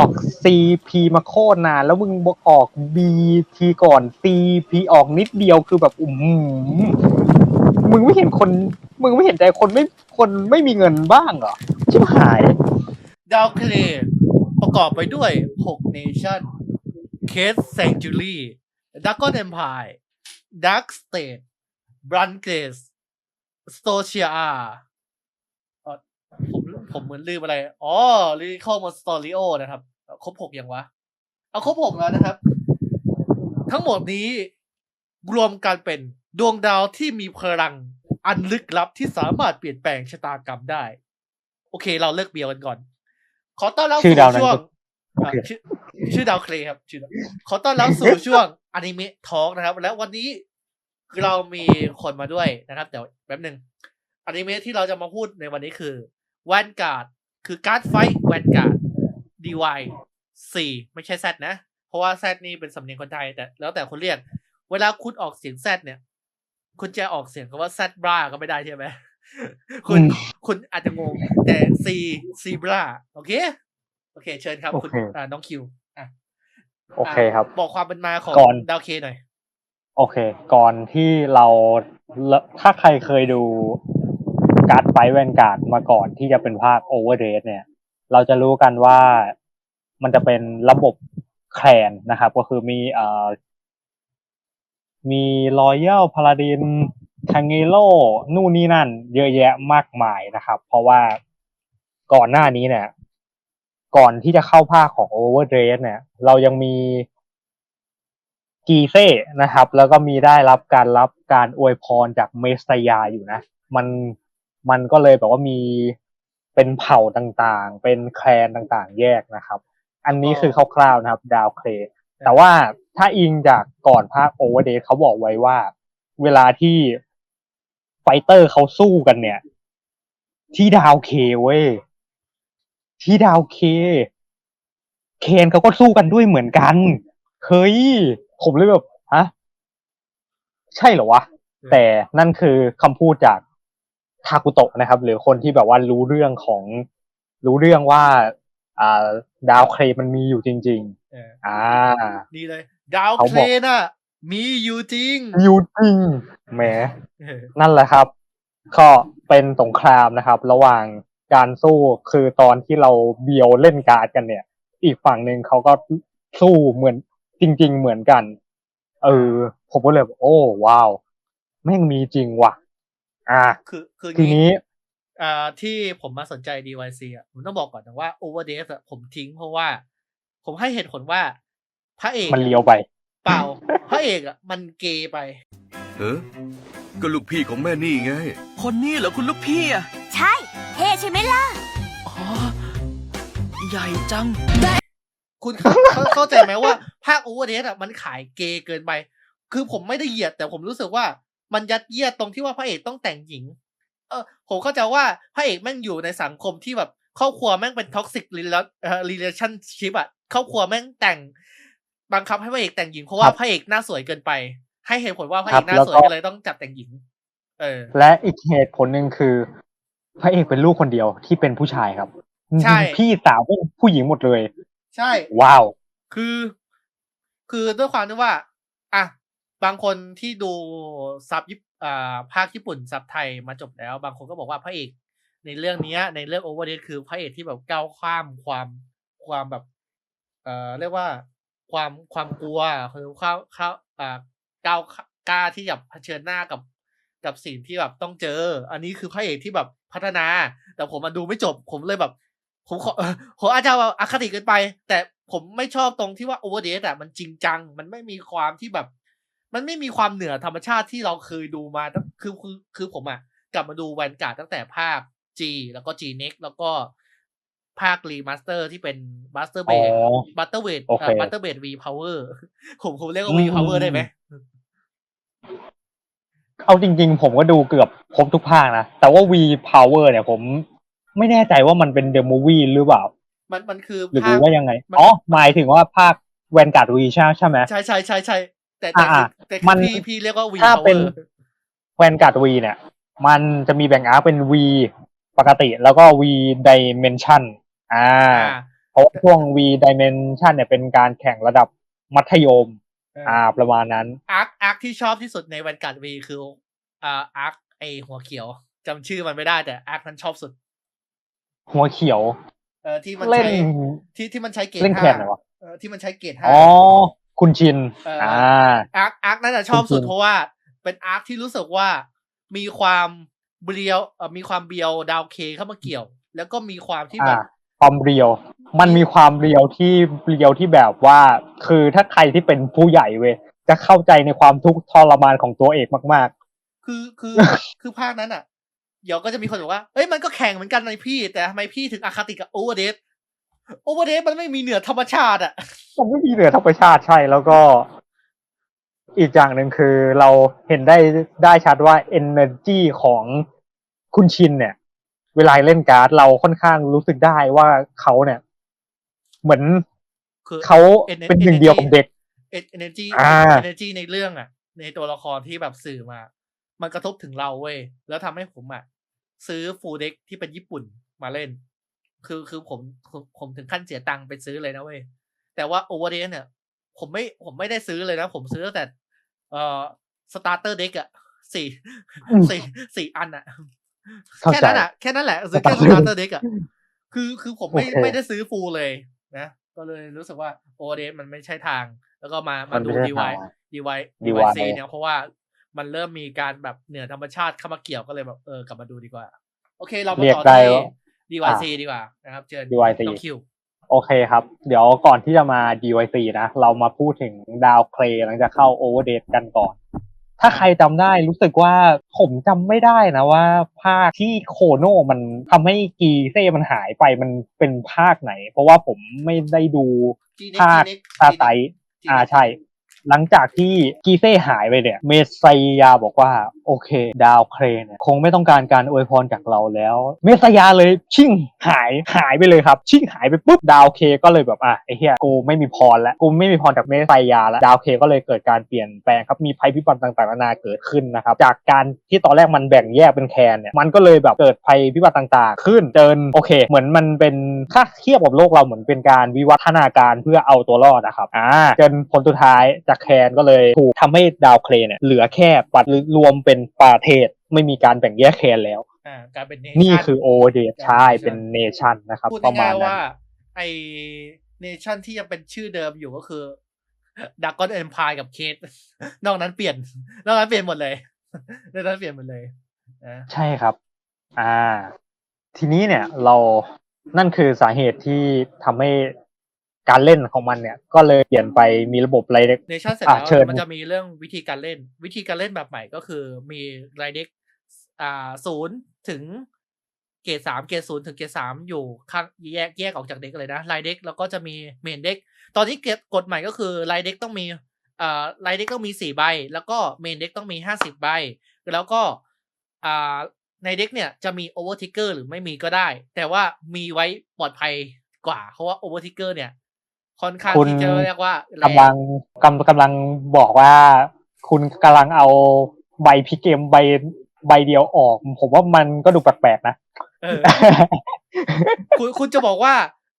ออก CP มาโคตรนาน แล้วมึงบอกออก BT ก่อน CP ออกนิดเดียวคือแบบอืมมึงไม่เห็นคน มึงไม่เห็นใจคนไม่คนไม่มีเงินบ้างเหรอ ชิบหาย ดาวเคลย์ประกอบไปด้วย 6 Nation Case Sanctuary Dragon Empire Dark State Brun Grace Stocia เอ่อ ผมผมเหมือนลืมอะไร อ๋อ Lyrical Monstorio นะครับ ครบหกยังวะ เอาครบหกแล้วนะครับ ทั้งหมดนี้รวมกันเป็นดวงดาวที่มีพลังอันลึกลับที่สามารถเปลี่ยนแปลงชะตากรรมได้ โอเค เราเลิกเบียวกันก่อน ขอต้อนรับชื่อสู่ดาวนั้นช่วงโอเคอะชื่อชื่อดาวเคลย์ครับชื่อดาวขอต้อนรับสู่ช่วงอนิเมะทอล์กนะครับ และวันนี้เรามีคนมาด้วยนะครับแต่แป๊บหนึ่งอนิเมะที่เราจะมาพูดในวันนี้คือ แวนการ์ดคือการ์ดไฟแวนการ์ด DY สี่ไม่ใช่ Z นะ เพราะว่า Z นี่เป็นสำเนียงคนไทยแต่แล้วแต่คนเรียก เวลาคุณออกเสียง Z เนี่ย คุณจะออกเสียงคำว่า Z บราก็ไม่ได้ใช่ไหมคุณอืมคุณอาจจะงง แต่ C C บราโอเค โอเค เชิญครับ คุณโอเคอ่าน้องคิวอะโอเคครับะบอกความเป็นมาของก่อนดาวเคหน่อย โอเค ก่อนที่เราถ้าใครเคยดู การ์ดไฟแวนการ์ดมาก่อนที่จะเป็นภาคโอเวอร์เดเนี่ย เราจะรู้กันว่ามันจะเป็นระบบแคลนนะครับ ก็คือมีเอ่อมีรอยัลพาลาดินคังเงโลนู่นนี่นั่น เยอะแยะมากมายนะครับ เพราะว่าก่อนหน้านี้เนี่ย ก่อนที่จะเข้าภาคของโอเวอร์เดเนี่ย เรายังมีกีเซ่นะครับ แล้วก็มีได้รับการรับการอวยพรจากเมสตยาอยู่นะ มัน มันก็เลยแบบว่ามีเป็นเผ่าต่างๆ เป็นแคลนต่างๆ แยกนะครับ อันนี้คือคร่าวๆนะครับ ดาวเคลแต่ว่าถ้าอิงจากก่อนภาคโอเวอร์เดย์เขาบอกไว้ว่า เวลาที่ไฟเตอร์เขาสู้กันเนี่ย ที่ดาวเคเว้ยที่ดาวเค เคนเขาก็สู้กันด้วยเหมือนกันเฮ้ยผมเลยแบบฮะใช่เหรอวะแต่นั่นคือคำพูดจาก ทากุโตะนะครับ หรือคนที่แบบว่ารู้เรื่องของรู้เรื่องว่า อ่า ดาวเครมันมีอยู่จริงเออๆอ่าดีเลย ดาวเขาเคบอกลน่ะ มีอยู่จริงอยู่จริงแหมเออนั่นแหละครับ ก็เป็นสงครามนะครับ ระหว่างการสู้คือตอนที่เราเบียวเล่นการ์ดกันเนี่ย อีกฝั่งหนึ่งเขาก็สู้เหมือนจริง ๆ เหมือนกัน เออ ผมก็เลยแบบโอ้ว้าว แม่งมีจริงว่ะ อ่า คือคือทีนี้อ่าที่ผมมาสนใจ DYC อะผมต้องบอกก่อนนะว่า Overdose อะผมทิ้งเพราะว่า ผมให้เหตุผลว่า พระเอกมันเลี้ยวไป เปล่า พระเอกอะมันเกย์ไปเออก็ลูกพี่ของแม่นี่ไง คนนี้เหรอคุณลูกพี่อะ ใช่เท่ใช่ไหมล่ะ อ๋อ ใหญ่จัง คุณเข้าเข้าเข้าใจไหมว่า ภาค Overdose อะมันขายเกย์เกินไป คือผมไม่ได้เหยียดแต่ผมรู้สึกว่า มันยัดเยียดตรงที่ว่าพระเอกต้องแต่งหญิง เออผมเข้าใจว่าพระเอกแม่งอยู่ในสังคมที่แบบครอบครัวแม่งเป็นท็อกซิกรีเลชั่นชิพอะครอบครัวแม่งแต่งบังคับให้พระเอกแต่งหญิงเพราะว่าครับพระเอกหน้าสวยเกินไป ให้เหตุผลว่าพระครัเอบกหน้าแล้วสวยก็ก็เลยต้องจับแต่งหญิง เออ และอีกเหตุผลหนึ่งคือพระเอกเป็นลูกคนเดียวที่เป็นผู้ชายครับใช่พี่สาวเป็นผู้หญิงหมดเลย ใช่ ว้าว คือ คือด้วยความที่ว่าอะ บางคนที่ดูซับญี่ปุ่นอ่าภาคญี่ปุ่นซับไทยมาจบแล้ว บางคนก็บอกว่าพระเอก ในเรื่องนี้ในเรื่องโอเวอร์เดคือพระเอกที่แบบก้าวข้ามความความแบบ เอ่อเรียกว่าความความกลัวคือข้าวข้าวอ่าก้าวกล้าที่จะเผชิญหน้ากับกับสิ่งที่แบบต้องเจอ อันนี้คือพระเอกที่แบบพัฒนา แต่ผมมาดูไม่จบ ผมเลยแบบ ผมขอผมอาจจะอคติเกินไป แต่ผมไม่ชอบตรงที่ว่าโอเวอร์เดอะมันจริงจัง มันไม่มีความที่แบบ มันไม่มีความเหนือธรรมชาติที่เราเคยดูมาตั้งคือคือคือผมอะกลับมาดูแวนการ์ดตั้งแต่ภาค G แล้วก็ G Next แล้วก็ภาครีมาสเตอร์ที่เป็นบัสเตอร์เบอ๋ดอบัตเตอร์เวดโอเคบัตเตอร์เบดวีพาวเวอร์ผมผมเรียกว่าอืมวีพาวเวอร์ได้ไหมเอาจริงๆ ผมก็ดูเกือบครบทุกภาคนะ แต่ว่า V Power เนี่ยผมไม่แน่ใจว่ามันเป็นเด e มูวี่หรือเปล่า มันมันคือหรือภาคว่ายังไงมันอ๋อ หมายถึงว่าภาคแวนการ์ดวีใช่ใช่ไหมใช่ใช่ใช่ใช่ แต่แต่อ่าแต่มัน พี่พี่เรียกว่าวีถ้าพาวเป็เวนอร์แวนการ์ดวีเนี่ย มันจะมีแบ่งอาร์เป็น V ปกติแล้วก็ V Dimension อ่า อ่า เพราะว่าช่วง V Dimension เนี่ยเป็นการแข่งระดับมัธยม อ่า ประมาณนั้น อาร์คอาร์คที่ชอบที่สุดในวันการ์ดวีคืออ่าอาร์คไอหัวเขียวจำชื่อมันไม่ได้แต่อาร์คนั้นชอบสุดหัวเขียว เออที่มันเล่นใช้ที่ที่มันใช้เกรดเล่นแข่ห้างไหนวะเออที่มันใช้เกรดห้าอ๋อ คุณชินเอออ่อ่าอาร์คอาร์คนั้นจะชอบสุดจริงๆเพราะว่า เป็นอาร์คที่รู้สึกว่ามีความเบียวเอ่อมีความเบียวดาวเคเข้ามาเกี่ยว แล้วก็มีความที่แบอ่าบความเรียว มันมีความเรียวที่เรียวที่แบบว่า คือถ้าใครที่เป็นผู้ใหญ่เว้ยจะเข้าใจในความทุกข์ทรมานของตัวเอกมากคือคือคือภาคนั้นอะ เดี๋ยวก็จะมีคนบอกว่า เอ้ยมันก็แข่งเหมือนกันในพี่ แต่ทำไมพี่ถึงอคติกับโอเวอร์เดส โอเวอร์เดสมันไม่มีเหนือธรรมชาติอะๆมันไม่มีเหนือธรรมชาติใช่แล้วก็อีกอย่างหนึ่งคือเราเห็นได้ได้ชัดว่า energy ของคุณชินเนี่ย เวลาเล่นการ์ดเราค่อนข้างรู้สึกได้ว่าเขาเนี่ย เหมือนคือเขา Ener- เป็นหนึ่งเดียวกับเด็กเอเนจีอ่าเอเนจีในเรื่องอะ ในตัวละครที่แบบสื่อมา มันกระทบถึงเราเว้ย แล้วทำให้ผมอะ ซื้อฟูลเด็กที่เป็นญี่ปุ่นมาเล่น คือคือผมผมผมถึงขั้นเสียตังค์ไปซื้อเลยนะเว้ยแต่ว่าโอเวอร์เดนเนี่ยผมไม่ผมไม่ได้ซื้อเลยนะ ผมซื้อตั้งแต่ เอ่อสตาร์เตอร์เด็กอะสี่อืมสี่สี่อันอะเข้าแค่ใจนั้นอะแค่นั้นแหละซื้อแค่ส Starter ตาร์เตอร์เด็กอะคือคือผมไม่โอเคไม่ได้ซื้อฟูลเลยนะก็เลยรู้สึกว่าโอเดสมันไม่ใช่ทาง แล้วก็มามามันดูไม่ใช่ดีไวทางดีไว DIY ดีไวซีเนี่ยเพราะว่ามันเริ่มมีการแบบเหนือธรรมชาติเข้ามาเกี่ยวก็เลยแบบเออกลับมาดูดีกว่า โอเค เรามาเรียกต่อได้ที่ ว่าดีไวซีดีกว่านะครับ เชิญ DYC น้องคิวโอเคครับ เดี๋ยวก่อนที่จะมา DYC นะ เรามาพูดถึงดาวเคลย์หลังจากเข้า Overdate กันก่อน ถ้าใครจำได้รู้สึกว่าผมจำไม่ได้นะว่า ภาคที่โคโน่มันทำให้กีเซ่มันหายไปมันเป็นภาคไหน เพราะว่าผมไม่ได้ดู G-Next ภาค G-Next ซาไตอ่าใช่ หลังจากที่กีเซ่หายไปเนี่ย เมสไซยาบอกว่า โอเค ดาวเครนเนี่ยคงไม่ต้องการการอวยพรจากเราแล้ว เมสยาเลยชิ่งหายหายไปเลยครับ ชิ่งหายไปปุ๊บดาวเคก็เลยแบบอะไอ้เหี้ยกูไม่มีพรแล้วกูไม่มีพรจากเมสยาแล้วดาวเคก็เลยเกิดการเปลี่ยนแปลงครับมีภัยพิบัติต่างๆนานาเกิดขึ้นนะครับจากการที่ตอนแรกมันแบ่งแยกเป็นแคนเนี่ยมันก็เลยแบบเกิดภัยพิบัติต่าง ๆ ขึ้นจนโอเค เหมือนมันเป็นถ้าเทียบกับโลกเราเหมือนเป็นการวิวัฒนาการเพื่อเอาตัวรอดนะครับอ่าจนผลสุดท้ายจากแคนก็เลยถูกทำให้ดาวเครนเนี่ยเหลือแค่ปัดรวมเป็นประเทศไม่มีการแบ่งแยกแคนแล้วอ่าการเป็นนี่ nation คือโอเดตใช่เป็นเนชั่นนะครับพูดประมาง่าณยๆนั้ว่านไอเนชั่นที่ยังเป็นชื่อเดิมอยู่ก็คือดักกอนเอ็มพายกับเคสนอกนั้นเปลี่ยน นอกนั้นเปลี่ยนหมดเลยนอกนั้นเปลี่ยนหมดเลยนะใช่ครับ อ่า ทีนี้เนี่ยเรานั่นคือสาเหตุที่ทำให้ การเล่นของมันเนี่ย ก็เลยเปลี่ยนไปมีระบบอะไรเล็กเนชั่นเสร็จอะแล้วเชิญมันจะมีเรื่องวิธีการเล่น วิธีการเล่นแบบใหม่ก็คือมีไรเด็กอ่าศูนย์ถึงเกรดสามเกรดศูนย์ถึงเกรดสามอยู่ข้างแยกแยกออกจากเด็กเลยนะไรเด็กแล้วก็จะมีเมนเด็กตอนนี้เกรดกฎใหม่ก็คือไรเด็กต้องมีอ่าไรเด็กต้องมีสี่ใบ แล้วก็เมนเด็กต้องมีห้าสิบใบ แล้วก็อ่าในเด็กเนี่ยจะมีโอเวอร์ทิกเกอร์หรือไม่มีก็ได้ แต่ว่ามีไว้ปลอดภัยกว่าเพราะว่าโอเวอร์ทิกเกอร์เนี่ย ค่อนข้างคุณที่จะเรียกว่าแรงกำลังกำกำลังบอกว่า คุณกำลังเอาใบพิกเกมใบใบเดียวออก ผมว่ามันก็ดูแปลกๆนะเออคุณคุณจะบอกว่า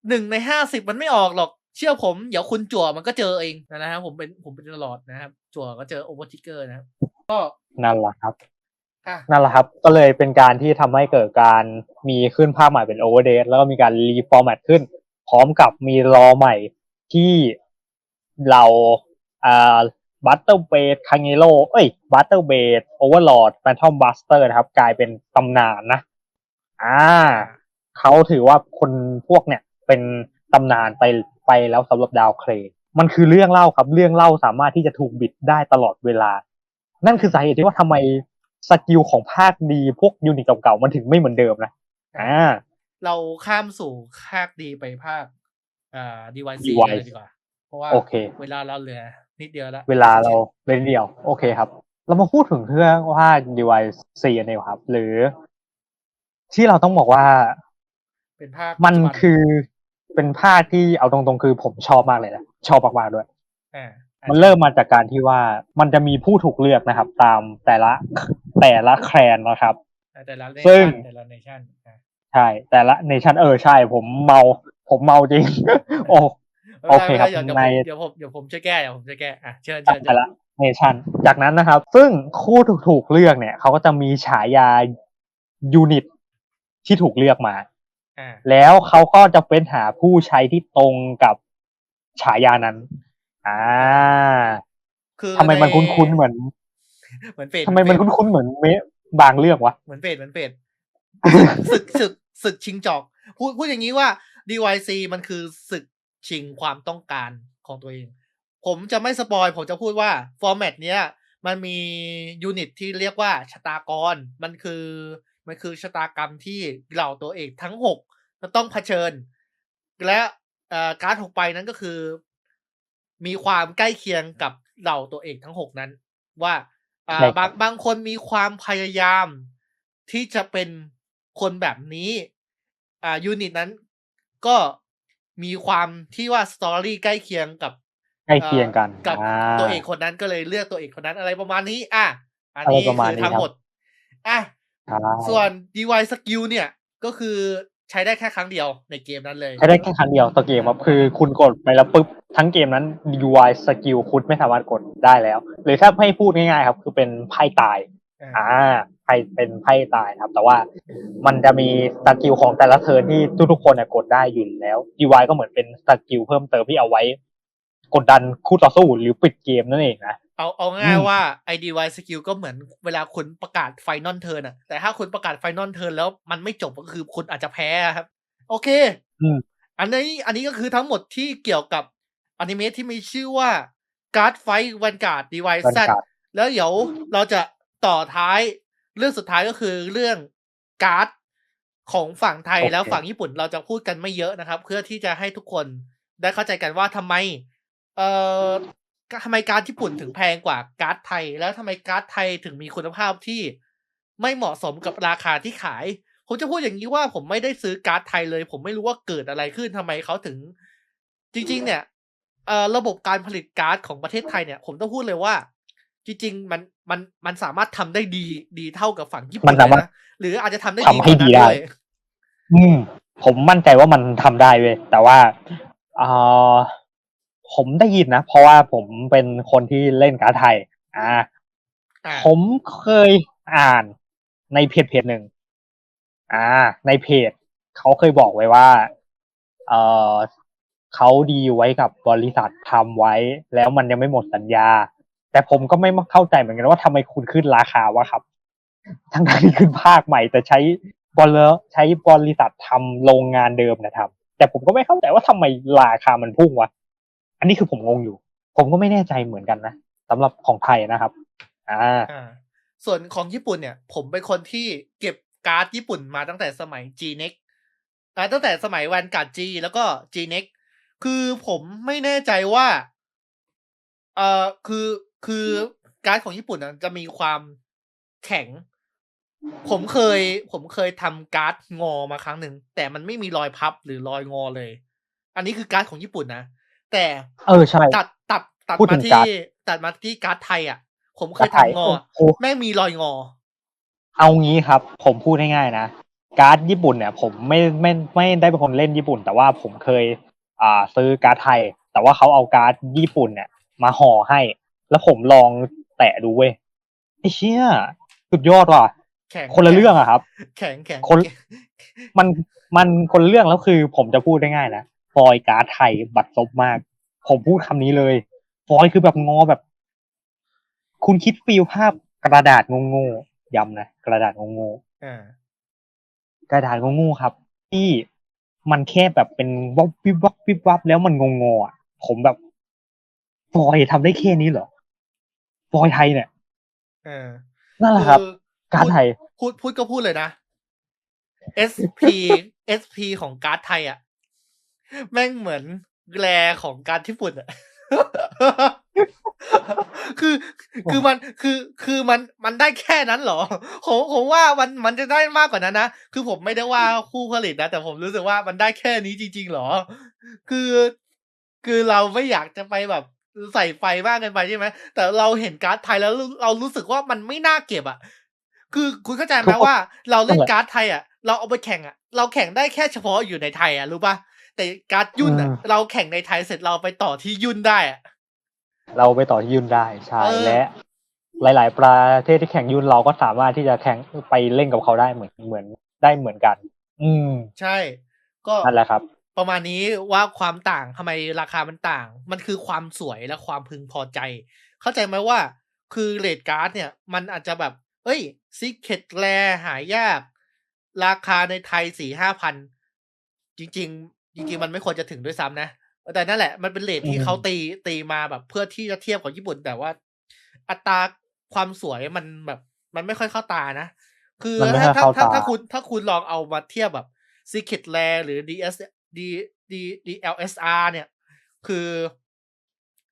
หนึ่งในห้าสิบมันไม่ออกหรอก เชื่อผมเดี๋ยวคุณจั่วมันก็เจอเองนะครับผมเป็นผมเป็นตลอดนะครับ จั่วก็เจอโอเวอร์ทิกเกอร์นะครับก็นั่นแหละครับอะนั่นแหละครับ ก็เลยเป็นการที่ทำให้เกิดการมีขึ้นภาพใหม่เป็น Overdate แล้วก็มีการรีฟอร์แมตขึ้น พร้อมกับมีรอใหม่ ที่เราอ่าบัตเตอร์เบดคังเงโลเอ้ยบัตเตอร์เบดโอเวอร์ลอดแฟนทอมบัสเตอร์นะครับ กลายเป็นตำนานนะ อ่าเขาถือว่าคนพวกเนี่ยเป็นตำนานไปไปแล้วสำหรับดาวเครย์มันคือเรื่องเล่าครับ เรื่องเล่าสามารถที่จะถูกบิดได้ตลอดเวลา นั่นคือสาเหตุที่ว่าทำไมสกิลของภาคดีพวกยูนิตเก่าๆมันถึงไม่เหมือนเดิมนะอ่าเราข้ามสู่ภาคดีไปภาค อ่าดีวันซี DYC เลยดีกว่า เพราะว่าโอเคเวลาเราเหลือนิดเดียวแล้ว เวลาเราเล่นเดียว โอเคครับ เรามาพูดถึงเรื่องว่า device C กันดีกว่าครับ หรือ ที่เราต้องบอกว่า เป็นภาค มันปัจจุบัคือเป็นภาคที่เอาตรงๆคือผมชอบมากเลยนะ ชอบมากๆด้วยอ่ามันเริ่มมาจากการที่ว่ามันจะมีผู้ถูกเลือกนะครับ ตามแต่ละแต่ละแคลนนะครับ แต่ละเนซึ่ชั่งนแต่ละเนชั่นอะใช่ แต่ละเนชั่นเออใช่ ผมเมา ผมเมาจริง โอ้โอเคครับเดี๋ยวเดี๋ยวในผมเดี๋ยวผมเดี๋ยวผมช่วยแก้เดี๋ยวผมช่วยแก้อะเชิญเชิญไปเชิญละเนชั่นจากนั้นนะครับ ซึ่งคู่ถูกถูกเลือกเนี่ยเขาก็จะมีฉายายูนิตที่ถูกเลือกมาอ่าแล้วเขาก็จะเป็นหาผู้ใช้ที่ตรงกับฉายานั้น อ่า คือทำไมมันใคุ้นๆเหมือน เหมือนเฟดทำไมมันคุ้นๆเหมือนเมะบางเรื่องวะ เหมือนเฟดเหมือนเฟดศึกศึกศึกชิงจอก พูดพูดอย่างนี้ว่า DYC มันคือศึกชิงความต้องการของตัวเอง ผมจะไม่สปอยผมจะพูดว่า ฟอร์แมตเนี้ย มันมียูนิตที่เรียกว่าชะตากร มันคือมันคือชะตากรรมที่เหล่าตัวเอกทั้งหกจะต้องเผชิญ และเอ่อการ์ดหกใบนั้นก็คือ มีความใกล้เคียงกับเหล่าตัวเอกทั้งหกนั้น ว่าอ่าใช่ครับบางบางคนมีความพยายามที่จะเป็นคนแบบนี้ อ่ายูนิตนั้น ก็มีความที่ว่าสตอรี่ใกล้เคียงกับใกล้เคียงกันกับอ่าตัวเอกคนนั้นก็เลยเลือกตัวเอกคนนั้นอะไรประมาณนี้ อะ อันอะไรนี้ประมาณคือนี้ทั้งครับหมด อะใช่ส่วน DY skill เนี่ย ก็คือใช้ได้แค่ครั้งเดียวในเกมนั้นเลย ใช้ได้แค่ครั้งเดียวต่อเกมครับคือคุณกดไปแล้วปุ๊บ ทั้งเกมนั้น UI สกิลคุณไม่สามารถกดได้แล้ว หรือถ้าให้พูดง่ายๆครับ คือเป็นไพ่ตาย อ่าอ่า ไพ่เป็นไพ่ตายครับ แต่ว่ามันจะมีสกิลของแต่ละเทิร์นที่ทุกๆคนเนี่ยกดได้อยู่แล้ว UI ก็เหมือนเป็นสกิลเพิ่มเติมที่เอาไว้ กดดันคู่ต่อสู้หรือปิดเกมนั่นเองนะเอาเอาง่ายอืมว่าไอ DY skill ก็เหมือนเวลาคุณประกาศไฟนอลเทิร์นอะแต่ถ้าคุณประกาศไฟนอลเทิร์นแล้วมันไม่จบก็คือคุณอาจจะแพ้ครับ โอเคอืมอันนี้อันนี้ก็คือทั้งหมดที่เกี่ยวกับอนิเมะที่มีชื่อว่า Guard Fight Vanguard DY บรร Z ยากาศแล้วเดี๋ยวเราจะต่อท้าย เรื่องสุดท้ายก็คือเรื่องการ์ดของฝั่งไทยโอเคแล้วฝั่งญี่ปุ่นเราจะพูดกันไม่เยอะนะครับ เพื่อที่จะให้ทุกคนได้เข้าใจกันว่าทำไม เอ่อทำไมการ์ดญี่ปุ่นถึงแพงกว่าการ์ดไทย แล้วทำไมการ์ดไทยถึงมีคุณภาพที่ไม่เหมาะสมกับราคาที่ขาย ผมจะพูดอย่างนี้ว่าผมไม่ได้ซื้อการ์ดไทยเลย ผมไม่รู้ว่าเกิดอะไรขึ้นทำไมเขาถึง จริง ๆ เนี่ยเอ่อระบบการผลิตการ์ดของประเทศไทยเนี่ย ผมต้องพูดเลยว่า จริง ๆ มัน มันมันสามารถทำได้ดีดีเท่ากับฝั่งญี่ปุ่มันนเลสายมารถนะหรืออาจจะทำได้ทำให้กว่านั้นดีได้วยอืมผมมั่นใจว่ามันทำได้เว้ยแต่ว่าเอ่อผมได้ยินนะ เพราะว่าผมเป็นคนที่เล่นการ์ดไทยอ่าอ่า ผมเคยอ่านในเพจเพจหนึ่งอ่า ในเพจเขาเคยบอกไว้ว่า เออเขาดีลไว้กับบริษัททำไว้ แล้วมันยังไม่หมดสัญญา แต่ผมก็ไม่เข้าใจเหมือนกันว่าทำไมคุณขึ้นราคาวะครับ ทั้งที่ขึ้นภาคใหม่ แต่ใช้บริใช้บริษัททำโรงงานเดิมนะครับแต่ผมก็ไม่เข้าใจว่าทำไมราคามันพุ่งวะอันนี้คือผมงงอยู่ ผมก็ไม่แน่ใจเหมือนกันนะสำหรับของไทยนะครับ อ่า ส่วนของญี่ปุ่นเนี่ย ผมเป็นคนที่เก็บการ์ดญี่ปุ่นมาตั้งแต่สมัย G-Nex อ่าตั้งแต่สมัยแวนการ์ด G แล้วก็ G-Nex คือผมไม่แน่ใจว่า เอ่อ คือ คือการ์ดของญี่ปุ่นน่ะจะมีความแข็ง ผมเคย ผมเคยทำการ์ดงอมาครั้งหนึ่งแต่มันไม่มีรอยพับหรือรอยงอเลย อันนี้คือการ์ดของญี่ปุ่นนะแต่เออใช่ตัดตัดตัดพูดถึมางที่การ์ดตัดมาที่การ์ดไทยอะ ผมเคยไทยทำงอโอ้แม่งมีรอยงอ เอางี้ครับ ผมพูดง่ายๆนะการ์ดญี่ปุ่นเนี่ย ผมไม่ไม่ไม่ได้เป็นคนเล่นญี่ปุ่น แต่ว่าผมเคย อ่า ซื้อการ์ดไทย แต่ว่าเขาเอาการ์ดญี่ปุ่นเนี่ย มาห่อให้ แล้วผมลองแตะดูเว้ยไอ้เชี่ยสุดยอดว่ะแข็งคนละเรื่องอะครับ แข็งแข็งคน มันมันคนละเรื่องแล้วคือ ผมจะพูดได้ง่ายนะฟอยล์การ์ดไทยบัตรซบมาก ผมพูดคำนี้เลย ฟอยล์คือแบบงอแบบ คุณคิดฟีลภาพกระดาษงงๆย้ำนะกระดาษงงอ่าๆกระดาษงงๆครับ ที่มันแค่แบบเป็นวับวิบวับวิบวับแล้วมันงงๆอะผมแบบฟอยล์ทำได้แค่นี้เหรอ ฟอยล์ไทยเนี่ยเออนั่นแหละครับคือการ์ดไทย พูดพูดก็พูดเลยนะ SP SP ของการ์ดไทยอะ แม่งเหมือนแกลของการ์ดญี่ปุ่นอะคือคือมันคือคือมันมันได้แค่นั้นเหรอผมผมว่ามันมันจะได้มากกว่านั้นนะคือผมไม่ได้ว่าคู่ผลิตนะแต่ผมรู้สึกว่ามันได้แค่นี้จริงๆเหรอ คือ คือเราไม่อยากจะไปแบบ ใส่ไฟมากเกินไปใช่ไหม แต่เราเห็นการ์ดไทยแล้วเราเรารู้สึกว่ามันไม่น่าเก็บอะ คือคุณเข้าใจไหมคือว่า เราเล่นนั่นแหละการ์ดไทยอะ เราเอาไปแข่งอะ เราแข่งได้แค่เฉพาะอยู่ในไทยอะรู้ปะแต่การ์ดยุ่นอะอืมเราแข่งในไทยเสร็จเราไปต่อที่ยุ่นได้อะเราไปต่อที่ยุ่นได้ใช่เออและ หลาย ๆ ประเทศที่แข่งยุ่นเราก็สามารถที่จะแข่งไปเล่นกับเขาได้เหมือนเหมือนได้เหมือนกัน อืม ใช่ ก็นั่นแหละครับ ประมาณนี้ว่าความต่างทำไมราคามันต่าง มันคือความสวยและความพึงพอใจ เข้าใจไหมว่าคือเลดการ์ดเนี่ย มันอาจจะแบบ เอ้ยซิกเ e ตแลหายาก ราคาในไทยสี่ห้าพัน จริง ๆ จริง ๆ มันไม่ควรจะถึงด้วยซ้ำนะ แต่นั่นแหละ มันเป็นเลทที่อืมเขาตีตีมาแบบเพื่อที่จะเทียบกับญี่ปุ่น แต่ว่า อัตราความสวยมันแบบ มันไม่ค่อยเข้าตานะ คือมันไม่ถ้าค่อยถ้าเข้าถ้าตาถ้าคุณถ้าคุณลองเอามาเทียบแบบ Secret l a หรือ DS D D DLSR เนี่ย คือ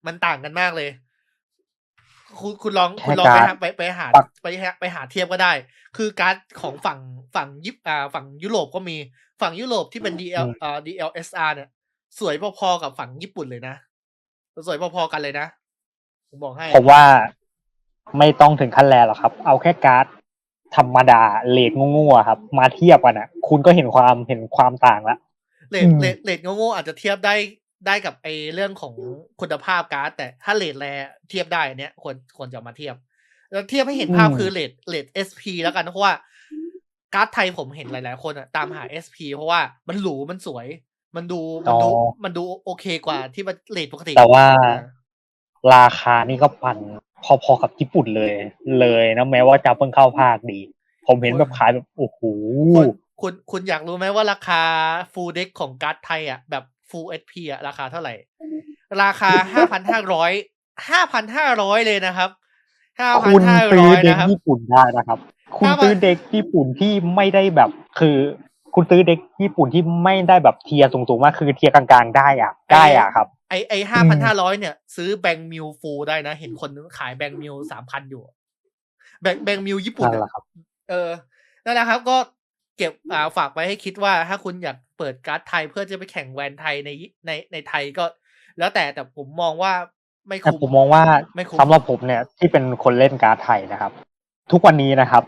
มันต่างกันมากเลย คุณคุณลองแค่คุณลองไปการ์หาดไปไปหาปักไปหาไปหาเทียบก็ได้ คือการ์ดของฝั่งฝั่งยิปอ่าฝั่งยุโรปก็มีฝั่งยุโรปที่เป็น DL อ่า DLSR เนี่ย สวยพอๆกับฝั่งญี่ปุ่นเลยนะ สวยพอๆกันเลยนะ ผมบอกให้ผมว่าไม่ต้องถึงขั้นแลหรอกครับ เอาแค่การ์ดธรรมดาเลดงูๆอะครับ มาเทียบกันอะ คุณก็เห็นความเห็นความต่างแล้ว เลอืทมเลทเลทโง่ๆอาจจะเทียบได้ได้กับไอเรื่องของคุณภาพการ์ด แต่ถ้าเลทแรเทียบได้อันเนี้ยควรควรจะเอามาเทียบ แล้วเทียบให้เห็นภาพคือเลทเลท SP แล้วกันเพราะว่าการ์ดไทยผมเห็นหลายๆ คนอะตามหา SP เพราะว่ามันหรูมันสวย มันดูมันดูอ๋อมันดูโอเคกว่าที่มันเลทปกติ แต่ว่าราคานี่ก็ปั่นพอๆกับญี่ปุ่นเลย เลยนะแม้ว่าจะเพิ่งเข้าภาคดี ผมเห็นแบบขายแบบโอ้โห คุณคุณคุณอยากรู้ไหมว่าราคา full deck ของการ์ดไทยอะแบบ full SP อะราคาเท่าไหร่ ราคาห้าพันห้าร้อยห้าพันห้าร้อยเลยนะครับห้าพันคุณห้าซื้ร้ออยเด็กนะครับญี่ปุ่นได้นะครับ คุณถ้ามันซื้อเด็กญี่ปุ่นที่ไม่ได้แบบคือ คุณซื้อเด็กญี่ปุ่นที่ไม่ได้แบบเทียร์สูงๆมากคือเทียร์กลางๆได้อะได้อะครับไอไอห้าพันห้าร้อยเนี่ย ซื้อแบงมิลฟูได้นะ เห็นคนขายแบงมิลสามพันอยู่ แบงแบงมิลญี่ปุ่นนั่นแหอะละครับ เออนั่นแหละครับ ก็ เก็บอ่าฝากไว้ให้คิดว่าถ้าคุณอยากเปิดการ์ดไทยเพื่อจะไปแข่งแวนไทยในในในไทยก็ แล้วแต่แต่ผมมองว่าไม่แต่คุ้มผมมองว่าไม่คุ้มสำหรับผมเนี่ยที่เป็นคนเล่นการ์ดไทยนะครับ ทุกวันนี้นะครับ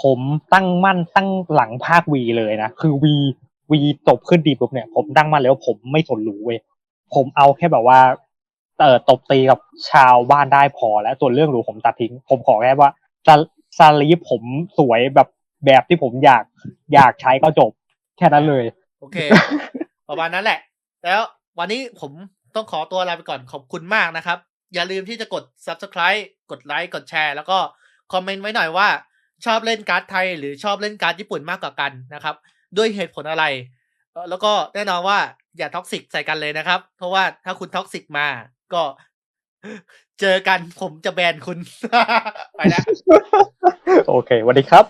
ผมตั้งมั่นตั้งหลังภาควีเลยนะ คือวีวีตบขึ้นดีปุ๊บเนี่ยผมตั้งมั่นเลยว่าผมไม่สนรู้เว้ยผมเอาแค่แบบว่าเอ่อตบตีกับชาวบ้านได้พอแล้วส่วนเรื่องหรูผมตัดทิ้ง ผมขอแค่ว่าซาซาลีฟผมสวยแบบ แบบที่ผมอยากอยากใช้ก็จบ แค่นั้นเลย โอเค ประมาณนั้นแหละ แล้ววันนี้ผมต้องขอตัวลาไปก่อนขอบคุณมากนะครับ อย่าลืมที่จะกด subscribe กดไลค์กดแชร์ แล้วก็คอมเมนต์ไว้หน่อยว่า ชอบเล่นการ์ดไทย หรือชอบเล่นการ์ดญี่ปุ่นมากกว่ากันนะครับ ด้วยเหตุผลอะไรเอ่อแล้วก็แน่นอนว่าอย่าท็อกซิกใส่กันเลยนะครับ เพราะว่าถ้าคุณท็อกซิกมาก็เจอกันผมจะแบนคุณ ไปแล้ว โอเคสวัสดีครับ